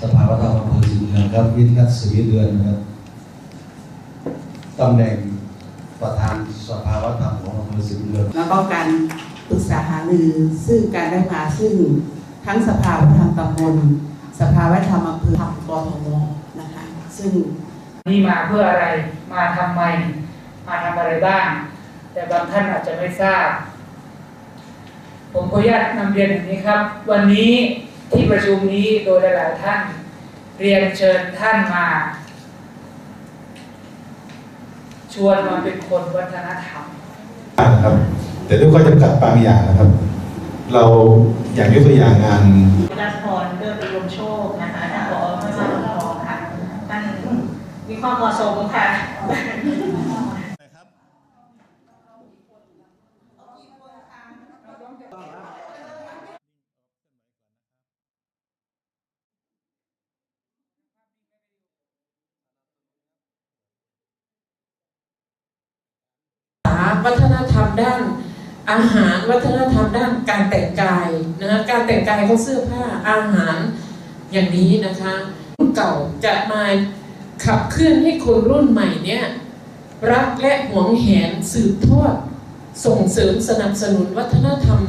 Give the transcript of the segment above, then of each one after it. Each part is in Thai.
สภาวัฒนธรรมอำเภอสิงห์เมืองครับวิทย์รัศมีเดือนนะครับตำแหน่งประธานสภาวัฒนธรรมของอำเภอสิงห์เมืองแล้วก็การปรึกษาหารือซึ่งการได้มาซึ่งทั้งสภาวัฒนธรรมตำบลสภาวัฒนธรรมอำเภอทำกทมนะคะ ซึ่งนี่มาเพื่ออะไรมาทำไม มาทำอะไรบ้าง แต่บางท่านอาจจะไม่ทราบ ผมขออนุญาตนำเรียนอย่างนี้ครับ วันนี้ ที่ประชุมนี้โดยหลายๆท่าน เรียนเชิญท่านมา ชวนมาเป็นคนวัฒนธรรมนะครับ แต่ด้วยข้อจำกัดบางอย่างนะครับ เราอย่างยกตัวอย่างงานรัชพรเลือกประยมโชคนะคะท่านผอไม่มาทองค่ะท่านมีความเหมาะสมค่ะ วัฒนธรรมด้านอาหารวัฒนธรรมด้านการแต่งกายนะคะการแต่งกายเขาเสื้อผ้าอาหารอย่างนี้นะคะรุ่นเก่าจะมาขับเคลื่อนให้คนรุ่นใหม่เนี่ยรักและหวงแหนสืบทอดส่งเสริมสนับสนุนวัฒนธรรม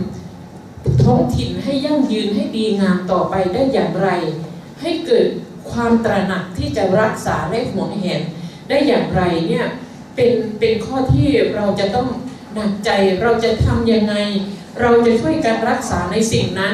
ท้องถิ่นให้ยั่งยืนให้ดีงามต่อไปได้อย่างไร ให้เกิดความตระหนักที่จะรักษาและหวงแหนได้อย่างไรเนี่ย เป็นเป็นข้อที่เราจะต้องหนักใจเราจะทำยังไง เราจะช่วยกันรักษาในสิ่งนั้น